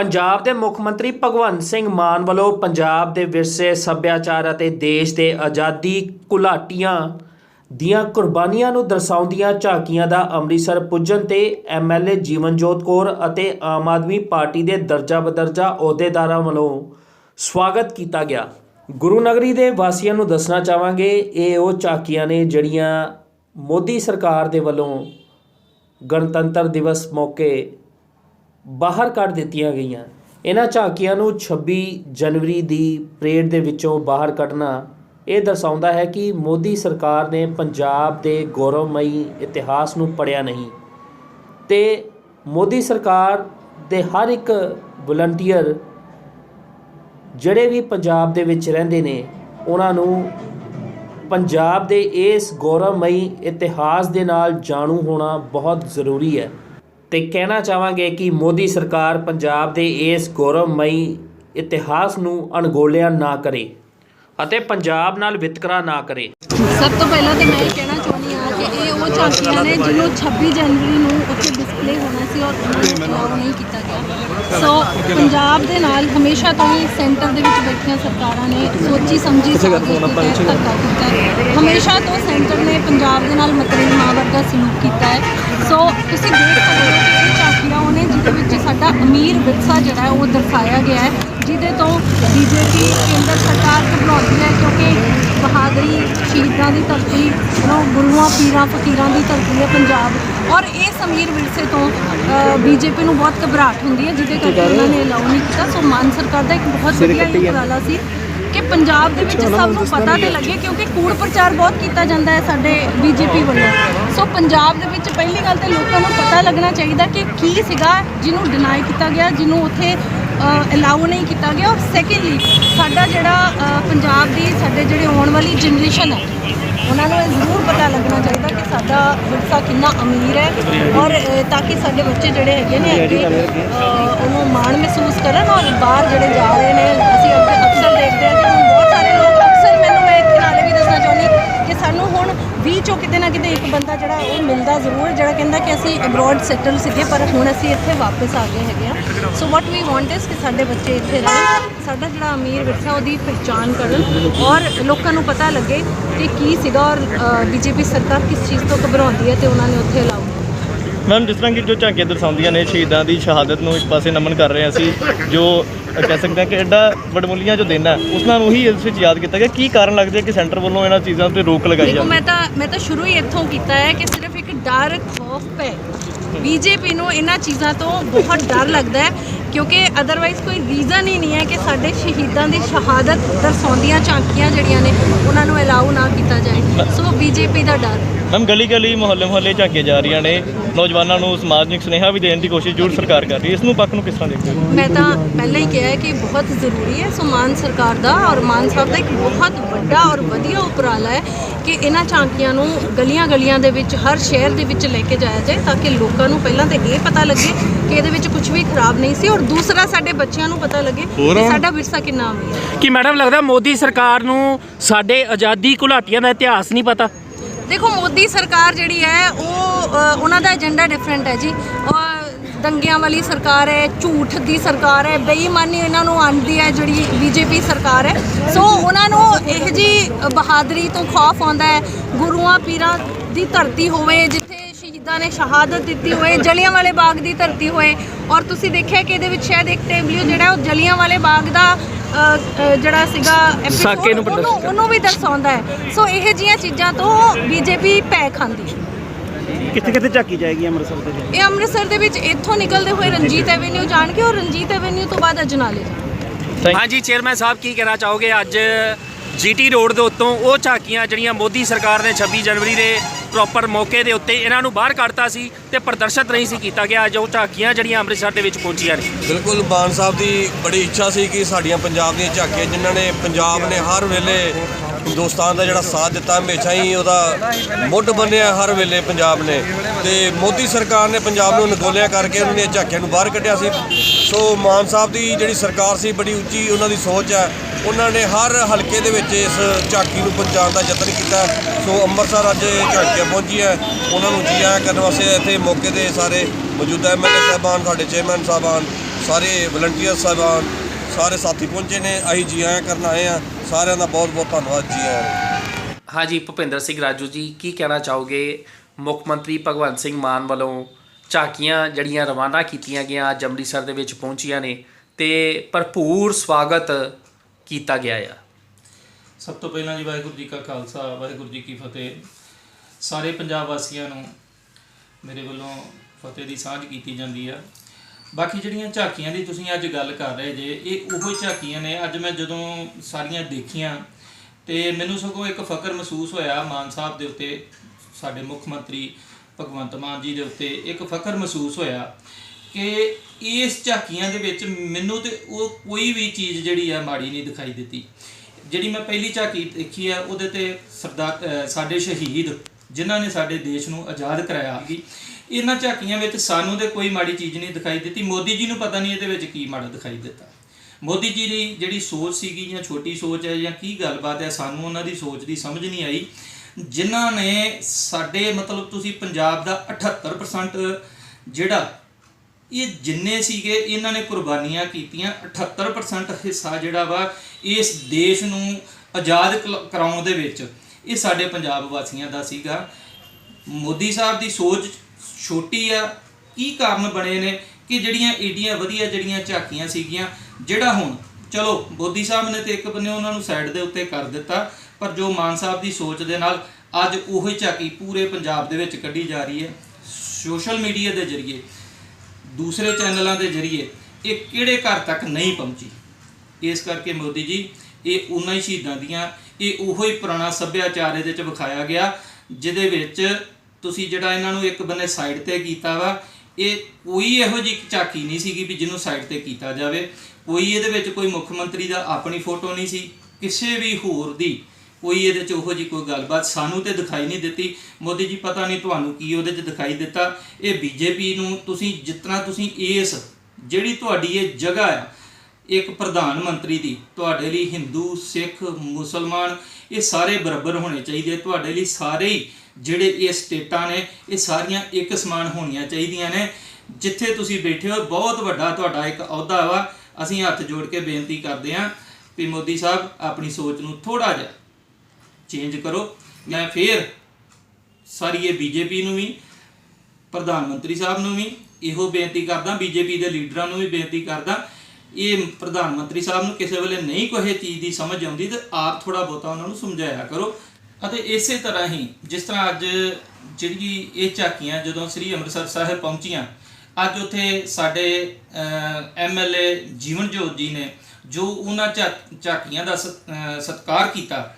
ਪੰਜਾਬ ਦੇ ਮੁੱਖ ਮੰਤਰੀ ਭਗਵੰਤ ਸਿੰਘ ਮਾਨ ਵੱਲੋਂ ਪੰਜਾਬ ਦੇ ਵਿਰਸੇ, ਸੱਭਿਆਚਾਰ ਅਤੇ ਦੇਸ਼ ਦੇ ਆਜ਼ਾਦੀ ਘੁਲਾਟੀਆਂ ਦੀਆਂ ਕੁਰਬਾਨੀਆਂ ਨੂੰ ਦਰਸਾਉਂਦੀਆਂ ਝਾਕੀਆਂ ਦਾ ਅੰਮ੍ਰਿਤਸਰ ਪੁੱਜਣ ਤੇ ਐਮਐਲਏ ਜੀਵਨਜੋਤ ਕੌਰ ਅਤੇ ਆਮ ਆਦਮੀ ਪਾਰਟੀ ਦੇ ਦਰਜਾ ਬਦਰਜਾ ਅਹੁਦੇਦਾਰਾਂ ਵੱਲੋਂ ਸਵਾਗਤ ਕੀਤਾ ਗਿਆ। ਗੁਰੂ ਨਗਰੀ ਦੇ ਵਾਸੀਆਂ ਨੂੰ ਦੱਸਣਾ ਚਾਹਾਂਗੇ, ਇਹ ਉਹ ਝਾਕੀਆਂ ਨੇ ਜਿਹੜੀਆਂ ਮੋਦੀ ਸਰਕਾਰ ਦੇ ਵੱਲੋਂ ਗਣਤੰਤਰ ਦਿਵਸ ਮੌਕੇ ਬਾਹਰ ਕੱਢ ਦਿੱਤੀਆਂ ਗਈਆਂ। ਇਹਨਾਂ ਝਾਕੀਆਂ ਨੂੰ 26 ਜਨਵਰੀ ਦੀ ਪਰੇਡ ਦੇ ਵਿੱਚੋਂ ਬਾਹਰ ਕੱਢਣਾ ਇਹ ਦਰਸਾਉਂਦਾ ਹੈ ਕਿ ਮੋਦੀ ਸਰਕਾਰ ਨੇ ਪੰਜਾਬ ਦੇ ਗੌਰਵਮਈ ਇਤਿਹਾਸ ਨੂੰ ਪੜਿਆ ਨਹੀਂ ਤੇ ਮੋਦੀ ਸਰਕਾਰ ਦੇ ਹਰ ਇੱਕ ਵਲੰਟੀਅਰ ਜਿਹੜੇ ਵੀ ਪੰਜਾਬ ਦੇ ਵਿੱਚ ਰਹਿੰਦੇ ਨੇ, ਉਹਨਾਂ ਨੂੰ ਪੰਜਾਬ ਦੇ ਇਸ ਗੌਰਵਮਈ ਇਤਿਹਾਸ ਦੇ ਨਾਲ ਜਾਣੂ ਹੋਣਾ ਬਹੁਤ ਜ਼ਰੂਰੀ ਹੈ। ਤੇ ਕਹਿਣਾ ਚਾਹਾਂਗੇ ਕਿ ਮੋਦੀ ਸਰਕਾਰ ਪੰਜਾਬ ਦੇ ਇਸ ਗੌਰਵਮਈ ਇਤਿਹਾਸ ਨੂੰ ਅਣਗੌਲਿਆ ਨਾ ਕਰੇ ਅਤੇ ਪੰਜਾਬ ਨਾਲ ਵਿਤਕਰਾ ਨਾ ਕਰੇ। ਸਭ ਤੋਂ ਪਹਿਲਾਂ ਤਾਂ ਮੈਂ ਇਹ ਕਹਿਣਾ ਚਾਹੁੰਦੀ ਹਾਂ ਕਿ ਇਹ ਉਹ ਝਾਕੀਆਂ ਨੇ ਜਿਹਨੂੰ 26 ਜਨਵਰੀ ਨੂੰ ਉੱਥੇ ਡਿਸਪਲੇ ਹੋਣਾ ਸੀ ਔਰ ਉਹਨਾਂ ਨੂੰ allow ਨਹੀਂ ਕੀਤਾ ਗਿਆ। ਸੋ ਪੰਜਾਬ ਦੇ ਨਾਲ ਹਮੇਸ਼ਾ ਤੋਂ ਹੀ ਸੈਂਟਰ ਦੇ ਵਿੱਚ ਬੈਠੀਆਂ ਸਰਕਾਰਾਂ ਨੇ ਸੋਚੀ ਸਮਝੀ ਧੱਕਾ ਕੀਤਾ ਹੈ। ਹਮੇਸ਼ਾ ਤੋਂ ਸੈਂਟਰ ਨੇ ਪੰਜਾਬ ਦੇ ਨਾਲ ਮਤਲਬ ਮਾਂ ਵਰਗਾ ਸਲੂਕ ਕੀਤਾ ਹੈ। ਸੋ ਤੁਸੀਂ ਦੇਖ ਸਕਦੇ ਹੋ ਇਹ ਉਹ ਨੇ ਜਿਹਦੇ ਵਿੱਚ ਸਾਡਾ ਅਮੀਰ ਵਿਰਸਾ ਜਿਹੜਾ ਹੈ ਉਹ ਦਰਸਾਇਆ ਗਿਆ ਹੈ ਜਿਹਦੇ ਤੋਂ ਬੀਜੇਪੀ ਕੇਂਦਰ ਸਰਕਾਰ ਘਬਰਾਉਂਦੀ ਹੈ ਕਿਉਂਕਿ ਬਹਾਦਰੀ ਸ਼ਹੀਦਾਂ ਦੀ ਧਰਤੀ ਨੂੰ ਗੁਰੂਆਂ ਪੀਰਾਂ ਫਕੀਰਾਂ ਦੀ ਧਰਤੀ ਹੈ ਪੰਜਾਬ। ਔਰ ਇਸ ਅਮੀਰ ਵਿਰਸੇ ਤੋਂ ਬੀਜੇਪੀ ਨੂੰ ਬਹੁਤ ਘਬਰਾਹਟ ਹੁੰਦੀ ਹੈ ਜਿਹਦੇ ਕਰਕੇ ਉਹਨਾਂ ਨੇ ਅਲਾਉ ਨਹੀਂ ਕੀਤਾ। ਸੋ ਮਾਨ ਸਰਕਾਰ ਦਾ ਇੱਕ ਬਹੁਤ ਵਧੀਆ ਇਹ ਉਪਰਾਲਾ ਸੀ। ਪੰਜਾਬ ਦੇ ਵਿੱਚ ਸਭ ਨੂੰ ਪਤਾ ਤੇ ਲੱਗੇ ਕਿਉਂਕਿ ਕੂੜ ਪ੍ਰਚਾਰ ਬਹੁਤ ਕੀਤਾ ਜਾਂਦਾ ਹੈ ਸਾਡੇ ਬੀਜੇਪੀ ਵੱਲੋਂ। ਸੋ ਪੰਜਾਬ ਦੇ ਵਿੱਚ ਪਹਿਲੀ ਗੱਲ ਤੇ ਲੋਕਾਂ ਨੂੰ ਪਤਾ ਲੱਗਣਾ ਚਾਹੀਦਾ ਕਿ ਕੀ ਸੀਗਾ ਜਿਹਨੂੰ ਡਿਨਾਈ ਕੀਤਾ ਗਿਆ ਜਿਹਨੂੰ ਉੱਥੇ ਅਲਾਉ ਨਹੀਂ ਕੀਤਾ ਗਿਆ। ਔਰ ਸੈਕੰਡਲੀ ਸਾਡਾ ਜਿਹੜਾ ਪੰਜਾਬ ਦੀ ਸਾਡੇ ਜਿਹੜੇ ਆਉਣ ਵਾਲੀ ਜਨਰੇਸ਼ਨ ਹੈ ਉਹਨਾਂ ਨੂੰ ਇਹ ਜ਼ਰੂਰ ਪਤਾ ਲੱਗਣਾ ਚਾਹੀਦਾ ਕਿ ਸਾਡਾ ਵਿਰਸਾ ਕਿੰਨਾ ਅਮੀਰ ਹੈ ਔਰ ਤਾਂ ਕਿ ਸਾਡੇ ਬੱਚੇ ਜਿਹੜੇ ਹੈਗੇ ਨੇ ਅੱਗੇ ਉਹਨੂੰ ਮਾਣ ਮਹਿਸੂਸ ਕਰਨ ਔਰ ਬਾਹਰ ਜਿਹੜੇ ਜਾ ਰਹੇ ਨੇ ਅਸੀਂ ਅੱਗੇ ਅਕਸਰ ਦੇਖਦੇ ਹਾਂ ਕਿ ਹੁਣ ਬਹੁਤ ਸਾਰੇ ਲੋਕ ਅਕਸਰ ਮੈਨੂੰ ਮੈਂ ਇੱਥੇ ਨਾਲੇ ਵੀ ਦੱਸਣਾ ਚਾਹੁੰਦੀ ਕਿ ਸਾਨੂੰ ਹੁਣ 20 ਚੋਂ ਕਿਤੇ ਨਾ ਕਿਤੇ ਇੱਕ ਬੰਦਾ ਜਿਹੜਾ ਉਹ ਮਿਲਦਾ ਜ਼ਰੂਰ ਜਿਹੜਾ ਕਹਿੰਦਾ ਕਿ ਅਸੀਂ ਅਬਰੋਡ ਸੈਟਲ ਸੀਗੇ, ਪਰ ਹੁਣ ਅਸੀਂ ਇੱਥੇ ਵਾਪਸ ਆ ਗਏ ਹੈਗੇ ਆ ਸੋ ਵਾਟ ਵੀ ਵਾਂਟ ਇਸ ਕਿ ਸਾਡੇ ਬੱਚੇ ਇੱਥੇ ਰਹਿਣ, ਸਾਡਾ ਜਿਹੜਾ ਅਮੀਰ ਵਿਰਸਾ ਉਹਦੀ ਪਹਿਚਾਣ ਕਰਨ ਔਰ ਲੋਕਾਂ ਨੂੰ ਪਤਾ ਲੱਗੇ ਕਿ ਕੀ ਸੀਗਾ ਔਰ ਬੀਜੇਪੀ ਸਰਕਾਰ ਕਿਸ ਚੀਜ਼ ਤੋਂ ਘਬਰਾਉਂਦੀ ਹੈ ਤੇ ਉਹਨਾਂ ਨੇ ਉੱਥੇ ਲਾਉ ਮੈਮ ਜਿਸ ਤਰ੍ਹਾਂ ਕਿ ਜੋ ਝਾਕੀਆਂ ਦਰਸਾਉਂਦੀਆਂ ਨੇ ਸ਼ਹੀਦਾਂ ਦੀ ਸ਼ਹਾਦਤ ਨੂੰ ਇੱਕ ਪਾਸੇ ਨਮਨ ਕਰ ਰਹੇ ਹਾਂ ਅਸੀਂ ਜੋ ਕਹਿ ਸਕਦੇ ਹਾਂ ਕਿ ਐਡਾ ਵਡਮੁੱਲੀਆਂ ਜੋ ਦਿਨ ਹੈ ਉਸ ਨਾਲ ਉਹੀ ਇਸ ਵਿੱਚ ਯਾਦ ਕੀਤਾ ਗਿਆ। ਕੀ ਕਾਰਨ ਲੱਗਦਾ ਹੈ ਕਿ ਸੈਂਟਰ ਵੱਲੋਂ ਇਹਨਾਂ ਚੀਜ਼ਾਂ ਤੇ ਰੋਕ ਲਗਾਈ ਦੇਖੋ ਜਾਂਦੀ? ਮੈਂ ਤਾਂ ਮੈਂ ਤਾਂ ਸ਼ੁਰੂ ਹੀ ਇੱਥੋਂ ਕੀਤਾ ਹੈ ਕਿ ਸਿਰਫ ਇੱਕ ਡਰ ਖੌਫ ਪੈ ਬੀਜੇਪੀ ਨੂੰ ਇਹਨਾਂ ਚੀਜ਼ਾਂ ਤੋਂ ਬਹੁਤ ਡਰ ਲੱਗਦਾ ਹੈ ਕਿਉਂਕਿ ਅਦਰਵਾਈਜ਼ ਕੋਈ ਰੀਜ਼ਨ ਹੀ ਨਹੀਂ ਹੈ ਕਿ ਸਾਡੇ ਸ਼ਹੀਦਾਂ ਦੀ ਸ਼ਹਾਦਤ ਦਰਸਾਉਂਦੀਆਂ ਝਾਂਕੀਆਂ ਜਿਹੜੀਆਂ ਨੇ ਉਹਨਾਂ ਨੂੰ ਅਲਾਉ ਨਾ ਕੀਤਾ ਜਾਏ। ਸੋ ਬੀਜੇਪੀ ਦਾ ਡਰ। ਮੈਮ ਗਲੀ ਗਲੀ ਮੁਹੱਲੇ ਮੁਹੱਲੇ ਝਾਕੀਆਂ ਜਾ ਰਹੀਆਂ ਨੇ। ਨੌਜਵਾਨਾਂ ਨੂੰ ਸਮਾਜਿਕ ਸੁਨੇਹਾ ਵੀ ਦੇਣ ਦੀ ਕੋਸ਼ਿਸ਼ ਜ਼ਰੂਰ ਸਰਕਾਰ ਕਰ ਰਹੀ ਹੈ। ਇਸ ਨੂੰ ਪੱਖ ਨੂੰ ਕਿਸ ਤਰ੍ਹਾਂ ਦੇਖਦੇ ਹੋ? ਮੈਂ ਤਾਂ ਪਹਿਲਾਂ ਹੀ ਕਿਹਾ ਹੈ ਕਿ ਬਹੁਤ ਜ਼ਰੂਰੀ ਹੈ ਸੋ ਮਾਨ ਸਰਕਾਰ ਦਾ ਔਰ ਮਾਨ ਸਾਹਿਬ ਦਾ ਇੱਕ ਬਹੁਤ ਵੱਡਾ ਔਰ ਵਧੀਆ ਉਪਰਾਲਾ ਹੈ ਕਿ ਇਹਨਾਂ ਝਾਂਕੀਆਂ ਨੂੰ ਗਲੀਆਂ ਗਲੀਆਂ ਦੇ ਵਿੱਚ ਹਰ ਸ਼ਹਿਰ ਦੇ ਵਿੱਚ ਲੈ ਕੇ ਜਾਇਆ ਜਾਏ ਤਾਂ ਕਿ ਲੋਕਾਂ ਨੂੰ ਪਹਿਲਾਂ ਤਾਂ ਇਹ ਪਤਾ ਲੱਗੇ ਕਿ ਇਹਦੇ ਵਿੱਚ ਕੁਝ ਵੀ ਖਰਾਬ ਨਹੀਂ ਸੀ ਔਰ ਦੂਸਰਾ ਸਾਡੇ ਬੱਚਿਆਂ ਨੂੰ ਪਤਾ ਲੱਗੇ ਕਿ ਸਾਡਾ ਵਿਰਸਾ ਕਿੰਨਾ ਅਮੀਰ ਹੈ। ਕਿ ਮੈਡਮ ਲੱਗਦਾ ਮੋਦੀ ਸਰਕਾਰ ਨੂੰ ਸਾਡੇ ਆਜ਼ਾਦੀ ਘੁਲਾਟੀਆਂ ਦਾ ਇਤਿਹਾਸ ਨਹੀਂ ਪਤਾ? ਦੇਖੋ ਮੋਦੀ ਸਰਕਾਰ ਜਿਹੜੀ ਹੈ, ਉਹ ਉਹਨਾਂ ਦਾ ਏਜੰਡਾ ਡਿਫਰੈਂਟ ਹੈ ਜੀ। ਦੰਗਿਆਂ ਵਾਲੀ ਸਰਕਾਰ ਹੈ, ਝੂਠ ਦੀ ਸਰਕਾਰ ਹੈ, ਬੇਈਮਾਨੀ ਇਹਨਾਂ ਨੂੰ ਆਂਦੀ ਹੈ, ਜਿਹੜੀ ਬੀਜੇਪੀ ਸਰਕਾਰ ਹੈ। ਸੋ ਉਹਨਾਂ ਨੂੰ ਇਹ ਜੀ ਬਹਾਦਰੀ ਤੋਂ ਖੌਫ ਆਉਂਦਾ ਹੈ, ਗੁਰੂਆਂ ਪੀਰਾਂ ਦੀ ਧਰਤੀ ਹੋਵੇ, ਜਿੱਥੇ ਸ਼ਹੀਦਾਂ ਨੇ ਸ਼ਹਾਦਤ ਦਿੱਤੀ ਹੋਏ ਜਲਿਆਂ ਵਾਲੇ ਬਾਗ ਦੀ ਧਰਤੀ ਹੋਏ। ਔਰ ਤੁਸੀਂ ਦੇਖਿਆ ਕਿ ਇਹਦੇ ਵਿੱਚ ਸ਼ਾਇਦ ਇੱਕ ਟੇਬਲਿਓ ਜਿਹੜਾ ਉਹ ਜਲਿਆਂ ਵਾਲੇ ਬਾਗ ਦਾ ਜਿਹੜਾ ਸੀਗਾ ਸਾਕੇ ਨੂੰ ਉਹਨੂੰ ਪ੍ਰਦਰਸ਼ਿਤ ਉਹਨੂੰ ਵੀ ਦਰਸਾਉਂਦਾ ਹੈ। ਸੋ ਇਹ ਜੀਆਂ ਚੀਜ਼ਾਂ ਤੋਂ ਬੀਜੇਪੀ ਪੈ ਖਾਂਦੀ ਹੈ। ਕਿੱਥੇ ਕਿੱਥੇ ਝਾਕੀ ਜਾਏਗੀ ਅੰਮ੍ਰਿਤਸਰ ਦੇ ਵਿੱਚ? ਇਹ ਅੰਮ੍ਰਿਤਸਰ ਦੇ ਵਿੱਚ ਇੱਥੋਂ ਨਿਕਲਦੇ ਹੋਏ ਰਣਜੀਤ ਐਵੇਨਿਊ ਜਾਣਗੇ ਔਰ ਰਣਜੀਤ ਐਵੇਨਿਊ ਤੋਂ ਬਾਅਦ ਅਜਨਾਲੇ ਜਾਣਗੇ। ਹਾਂਜੀ ਚੇਅਰਮੈਨ ਸਾਹਿਬ ਕੀ ਕਹਿਣਾ ਚਾਹੋਗੇ? ਅੱਜ ਜੀਟੀ ਰੋਡ ਦੇ ਉੱਤੋਂ ਉਹ ਝਾਕੀਆਂ ਜਿਹੜੀਆਂ ਮੋਦੀ ਸਰਕਾਰ ਨੇ 26 ਜਨਵਰੀ ਦੇ ਪ੍ਰੋਪਰ ਮੌਕੇ ਦੇ ਉੱਤੇ ਇਹਨਾਂ ਨੂੰ ਬਾਹਰ ਕੱਢਤਾ ਸੀ ਤੇ ਪ੍ਰਦਰਸ਼ਿਤ ਨਹੀਂ ਸੀ ਕੀਤਾ ਗਿਆ, ਅੱਜ ਉਹ ਝਾਕੀਆਂ ਜਿਹੜੀਆਂ ਅੰਮ੍ਰਿਤਸਰ ਦੇ ਵਿੱਚ ਪਹੁੰਚੀਆਂ ਨੇ। ਬਿਲਕੁਲ ਮਾਨ ਸਾਹਿਬ ਦੀ ਬੜੀ ਇੱਛਾ ਸੀ ਕਿ ਸਾਡੀਆਂ ਪੰਜਾਬ ਦੀਆਂ ਝਾਕੀਆਂ ਜਿਨ੍ਹਾਂ ਨੇ ਪੰਜਾਬ ਨੇ ਹਰ ਵੇਲੇ ਹਿੰਦੁਸਤਾਨ ਦਾ ਜਿਹੜਾ ਸਾਥ ਦਿੱਤਾ, ਹਮੇਸ਼ਾ ਹੀ ਉਹਦਾ ਮੁੱਢ ਬੰਨਿਆ ਹਰ ਵੇਲੇ ਪੰਜਾਬ ਨੇ ਤੇ ਮੋਦੀ ਸਰਕਾਰ ਨੇ ਪੰਜਾਬ ਨੂੰ ਨਗੋਲਿਆ ਕਰਕੇ ਉਹਨਾਂ ਦੀਆਂ ਝਾਕੀਆਂ ਨੂੰ ਬਾਹਰ ਕੱਢਿਆ ਸੀ। ਸੋ ਮਾਨ ਸਾਹਿਬ ਦੀ ਜਿਹੜੀ ਸਰਕਾਰ ਸੀ ਬੜੀ ਉੱਚੀ ਉਹਨਾਂ ਦੀ ਸੋਚ ਹੈ। ਉਹਨਾਂ ਨੇ ਹਰ ਹਲਕੇ ਦੇ ਵਿੱਚ ਇਸ ਝਾਕੀ ਨੂੰ ਪਹੁੰਚਾਉਣ ਦਾ ਯਤਨ ਕੀਤਾ। ਸੋ ਅੰਮ੍ਰਿਤਸਰ ਅੱਜ ਝਾਕੀਆਂ ਪਹੁੰਚੀਆਂ। ਉਹਨਾਂ ਨੂੰ ਜੀ ਆਇਆਂ ਕਰਨ ਵਾਸਤੇ ਇੱਥੇ ਮੌਕੇ ਦੇ ਸਾਰੇ ਮੌਜੂਦਾ ਐਮਐਲਏ ਸਾਹਿਬਾਨ, ਸਾਡੇ ਚੇਅਰਮੈਨ ਸਾਹਿਬਾਨ, ਸਾਰੇ ਵਲੰਟੀਅਰ ਸਾਹਿਬਾਨ, ਸਾਰੇ ਸਾਥੀ ਪਹੁੰਚੇ ਨੇ। ਅਸੀਂ ਜੀ ਆਇਆਂ ਕਰਨ ਆਏ ਆ ਸਾਰਿਆਂ ਦਾ ਬਹੁਤ ਬਹੁਤ ਧੰਨਵਾਦ ਜੀ ਆਇਆਂ ਹਾਂਜੀ, ਭੁਪਿੰਦਰ ਸਿੰਘ ਰਾਜੂ ਜੀ, ਕੀ ਕਹਿਣਾ ਚਾਹੋਗੇ? ਮੁੱਖ ਮੰਤਰੀ ਭਗਵੰਤ ਸਿੰਘ ਮਾਨ ਵੱਲੋਂ ਝਾਕੀਆਂ ਜਿਹੜੀਆਂ ਰਵਾਨਾ ਕੀਤੀਆਂ ਗਈਆਂ ਅੱਜ ਅੰਮ੍ਰਿਤਸਰ ਦੇ ਵਿੱਚ ਪਹੁੰਚੀਆਂ ਨੇ ਤੇ ਭਰਪੂਰ ਸਵਾਗਤ ਕੀਤਾ ਗਿਆ ਆ। ਸਭ ਤੋਂ ਪਹਿਲਾਂ ਜੀ ਵਾਹਿਗੁਰੂ ਜੀ ਕਾ ਖਾਲਸਾ, ਵਾਹਿਗੁਰੂ ਜੀ ਕੀ ਫਤਿਹ। ਸਾਰੇ ਪੰਜਾਬ ਵਾਸੀਆਂ ਨੂੰ ਮੇਰੇ ਵੱਲੋਂ ਫਤਿਹ ਦੀ ਸਾਂਝ ਕੀਤੀ ਜਾਂਦੀ ਆ। ਬਾਕੀ ਜਿਹੜੀਆਂ ਝਾਕੀਆਂ ਦੀ ਤੁਸੀਂ ਅੱਜ ਗੱਲ ਕਰ ਰਹੇ ਜੇ, ਇਹ ਉਹੋ ਝਾਕੀਆਂ ਨੇ। ਅੱਜ ਮੈਂ ਜਦੋਂ ਸਾਰੀਆਂ ਦੇਖੀਆਂ ਤੇ ਮੈਨੂੰ ਸਗੋਂ ਇੱਕ ਫਕਰ ਮਹਿਸੂਸ ਹੋਇਆ ਮਾਨ ਸਾਹਿਬ ਦੇ ਉੱਤੇ, ਸਾਡੇ ਮੁੱਖ ਮੰਤਰੀ ਭਗਵੰਤ ਮਾਨ ਜੀ ਦੇ ਉੱਤੇ। ਇੱਕ ਫਕਰ ਮਹਿਸੂਸ ਹੋਇਆ ਕਿ ਇਸ ਝਾਕੀਆਂ ਦੇ ਵਿੱਚ ਮੈਨੂੰ ਤੇ ਉਹ ਕੋਈ ਵੀ ਚੀਜ਼ ਜਿਹੜੀ ਆ ਮਾੜੀ ਨਹੀਂ ਦਿਖਾਈ ਦਿੱਤੀ। ਜਿਹੜੀ ਮੈਂ ਪਹਿਲੀ ਝਾਕੀ ਦੇਖੀ ਆ, ਉਹਦੇ ਤੇ ਸਰਦਾਰ ਸਾਡੇ ਸ਼ਹੀਦ, ਜਿਨ੍ਹਾਂ ਨੇ ਸਾਡੇ ਦੇਸ਼ ਨੂੰ ਆਜ਼ਾਦ ਕਰਾਇਆ ਸੀ, ਇਹਨਾਂ ਝਾਕੀਆਂ ਵਿੱਚ ਸਾਨੂੰ ਤੇ ਕੋਈ ਮਾੜੀ ਚੀਜ਼ ਨਹੀਂ ਦਿਖਾਈ ਦਿੱਤੀ। ਮੋਦੀ ਜੀ ਨੂੰ ਪਤਾ ਨਹੀਂ ਇਹਦੇ ਵਿੱਚ ਕੀ ਮਾੜਾ ਦਿਖਾਈ ਦਿੱਤਾ। ਮੋਦੀ ਜੀ ਦੀ ਜਿਹੜੀ ਸੋਚ ਸੀਗੀ ਜਾਂ ਛੋਟੀ ਸੋਚ ਹੈ ਜਾਂ ਕੀ ਗੱਲਬਾਤ ਹੈ, ਸਾਨੂੰ ਉਹਨਾਂ ਦੀ ਸੋਚ ਦੀ ਸਮਝ ਨਹੀਂ ਆਈ। ਜਿਨ੍ਹਾਂ ਨੇ ਸਾਡੇ, ਮਤਲਬ ਤੁਸੀਂ ਪੰਜਾਬ ਦਾ 78% ਜਿਹੜਾ ਇਹ ਜਿੰਨੇ ਸੀਗੇ, ਇਹਨਾਂ ਨੇ ਕੁਰਬਾਨੀਆਂ ਕੀਤੀਆਂ। 78% ਹਿੱਸਾ ਜਿਹੜਾ ਵਾ, ਇਸ ਦੇਸ਼ ਨੂੰ ਆਜ਼ਾਦ ਕਲ- ਕਰਾਉਣ ਦੇ ਵਿੱਚ। ਇਹ ਸਾਡੇ ਪੰਜਾਬ ਵਾਸੀਆਂ ਦਾ ਸੀਗਾ। ਮੋਦੀ ਸਾਹਿਬ ਦੀ ਸੋਚ ਛੋਟੀ ਆ। ਕੀ ਕਾਰਨ ਬਣੇ ਨੇ? ਕਿ ਜਿਹੜੀਆਂ ਏਡੀਆਂ ਵਧੀਆ ਜਿਹੜੀਆਂ ਝਾਕੀਆਂ ਸੀਗੀਆਂ, ਜਿਹੜਾ ਹੁਣ, ਚਲੋ, ਮੋਦੀ ਸਾਹਿਬ ਨੇ ਤੇ ਇੱਕ ਬੰਨੇ ਉਹਨਾਂ ਨੂੰ ਸਾਈਡ ਦੇ ਉੱਤੇ ਕਰ ਦਿੱਤਾ, ਪਰ ਜੋ ਮਾਨ ਸਾਹਿਬ ਦੀ ਸੋਚ ਦੇ ਨਾਲ ਅੱਜ ਉਹੀ ਝਾਕੀ ਪੂਰੇ ਪੰਜਾਬ ਦੇ ਵਿੱਚ ਕੱਢੀ ਜਾ ਰਹੀ ਹੈ। ਸੋਸ਼ਲ ਮੀਡੀਆ ਦੇ ਜ਼ਰੀਏ। ਦੂਸਰੇ ਚੈਨਲਾਂ ਦੇ ਜ਼ਰੀਏ ਇਹ ਕਿਹੜੇ ਘਰ ਤੱਕ ਨਹੀਂ ਪਹੁੰਚੀ। ਇਸ ਕਰਕੇ ਮੋਦੀ ਜੀ, ਇਹ ਉਹਨਾਂ ਹੀ ਸ਼ਹੀਦਾਂ ਦੀਆਂ, ਇਹ ਉਹੋ ਹੀ ਪੁਰਾਣਾ ਸੱਭਿਆਚਾਰ ਇਹਦੇ ਚ ਵਿਖਾਇਆ ਗਿਆ, ਜਿਹਦੇ ਵਿੱਚ ਤੁਸੀਂ ਜਿਹੜਾ ਇਹਨਾਂ ਨੂੰ ਇੱਕ ਬੰਨੇ ਸਾਈਡ ਤੇ ਕੀਤਾ ਵਾ, ਇਹ ਕੋਈ ਇਹੋ ਜਿਹੀ ਝਾਕੀ ਨਹੀਂ ਸੀਗੀ ਵੀ ਜਿਹਨੂੰ ਸਾਈਡ ਤੇ ਕੀਤਾ ਜਾਵੇ। ਕੋਈ ਇਹਦੇ ਵਿੱਚ ਕੋਈ ਮੁੱਖ ਮੰਤਰੀ ਦਾ ਆਪਣੀ ਫੋਟੋ ਨਹੀਂ ਸੀ, ਕਿਸੇ ਵੀ ਹੋਰ ਦੀ ਕੋਈ ਇਹਦੇ ਚ ਉਹੋ ਜੀ ਕੋਈ ਗੱਲਬਾਤ ਸਾਨੂੰ ਤੇ ਦਿਖਾਈ ਨਹੀਂ ਦਿੱਤੀ। ਮੋਦੀ ਜੀ, ਪਤਾ ਨਹੀਂ ਤੁਹਾਨੂੰ ਕੀ ਉਹਦੇ ਚ ਦਿਖਾਈ ਦਿੱਤਾ। ਇਹ ਬੀਜੇਪੀ ਨੂੰ ਤੁਸੀਂ ਜਿਤਨਾ ਤੁਸੀਂ ਇਸ ਜਿਹੜੀ ਤੁਹਾਡੀ ਇਹ ਜਗ੍ਹਾ ਆ, ਇੱਕ ਪ੍ਰਧਾਨ ਮੰਤਰੀ ਦੀ, ਤੁਹਾਡੇ ਲਈ ਹਿੰਦੂ, ਸਿੱਖ, ਮੁਸਲਮਾਨ, ਇਹ ਸਾਰੇ ਬਰਾਬਰ ਹੋਣੇ ਚਾਹੀਦੇ ਤੁਹਾਡੇ ਲਈ ਸਾਰੇ ਹੀ ਜਿਹੜੇ ਇਹ ਸਟੇਟਾਂ ਨੇ, ਇਹ ਸਾਰੀਆਂ ਇੱਕ ਸਮਾਨ ਹੋਣੀਆਂ ਚਾਹੀਦੀਆਂ ਨੇ। ਜਿੱਥੇ ਤੁਸੀਂ ਬੈਠੇ ਹੋ, ਬਹੁਤ ਵੱਡਾ ਤੁਹਾਡਾ ਇੱਕ ਅਹੁਦਾ ਵਾ। ਅਸੀਂ ਹੱਥ ਜੋੜ ਕੇ ਬੇਨਤੀ ਕਰਦੇ ਹਾਂ ਵੀ ਮੋਦੀ ਸਾਹਿਬ, ਆਪਣੀ ਸੋਚ ਨੂੰ ਥੋੜਾ ਜਿਹਾ ਚੇਂਜ ਕਰੋ ਮੈਂ ਫੇਰ ਸਾਰੀ ਇਹ ਬੀਜੇਪੀ ਨੂੰ ਵੀ, ਪ੍ਰਧਾਨ ਮੰਤਰੀ ਸਾਹਿਬ ਨੂੰ ਵੀ ਇਹੋ ਬੇਨਤੀ ਕਰਦਾ ਬੀਜੇਪੀ ਦੇ ਲੀਡਰਾਂ ਨੂੰ ਵੀ ਬੇਨਤੀ ਕਰਦਾ, ਇਹ ਪ੍ਰਧਾਨ ਮੰਤਰੀ ਸਾਹਿਬ ਨੂੰ ਕਿਸੇ ਵੇਲੇ ਨਹੀਂ ਕੋਈ ਚੀਜ਼ ਦੀ ਸਮਝ ਆਉਂਦੀ ਤੇ ਆਪ ਥੋੜਾ ਬਹੁਤਾ ਉਹਨਾਂ ਨੂੰ ਸਮਝਾਇਆ ਕਰੋ। ਅਤੇ ਇਸੇ ਤਰ੍ਹਾਂ ਹੀ ਜਿਸ ਤਰ੍ਹਾਂ ਅੱਜ ਜਿਹੜੀ ਇਹ ਝਾਕੀਆਂ ਜਦੋਂ ਸ੍ਰੀ ਅੰਮ੍ਰਿਤਸਰ ਸਾਹਿਬ ਪਹੁੰਚੀਆਂ, ਅੱਜ ਉੱਥੇ ਸਾਡੇ ਐਮਐਲਏ ਜੀਵਨਜੋਤ ਜੀ ਨੇ ਜੋ ਉਹਨਾਂ ਝਾ- ਝਾਕੀਆਂ ਦਾ ਸਤ- ਸਤਿਕਾਰ ਕੀਤਾ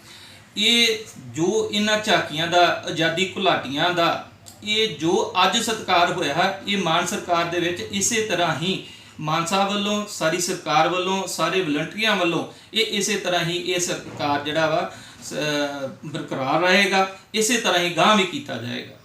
ਇਹ ਜੋ ਇਹਨਾਂ ਝਾਕੀਆਂ ਦਾ, ਆਜ਼ਾਦੀ ਘੁਲਾਟੀਆਂ ਦਾ, ਇਹ ਜੋ ਅੱਜ ਸਤਿਕਾਰ ਹੋਇਆ ਹੈ ਇਹ ਮਾਨ ਸਰਕਾਰ ਦੇ ਵਿੱਚ ਇਸੇ ਤਰ੍ਹਾਂ ਹੀ ਮਾਨਸਾ ਵੱਲੋਂ, ਸਾਰੀ ਸਰਕਾਰ ਵੱਲੋਂ, ਸਾਰੇ ਵਲੰਟੀਅਰਾਂ ਵੱਲੋਂ ਇਹ ਇਸੇ ਤਰ੍ਹਾਂ ਹੀ ਇਹ ਸਰਕਾਰ ਜਿਹੜਾ ਵਾ ਬਰਕਰਾਰ ਰਹੇਗਾ, ਇਸੇ ਤਰ੍ਹਾਂ ਹੀ ਗਾਂਹ ਵੀ ਕੀਤਾ ਜਾਏਗਾ।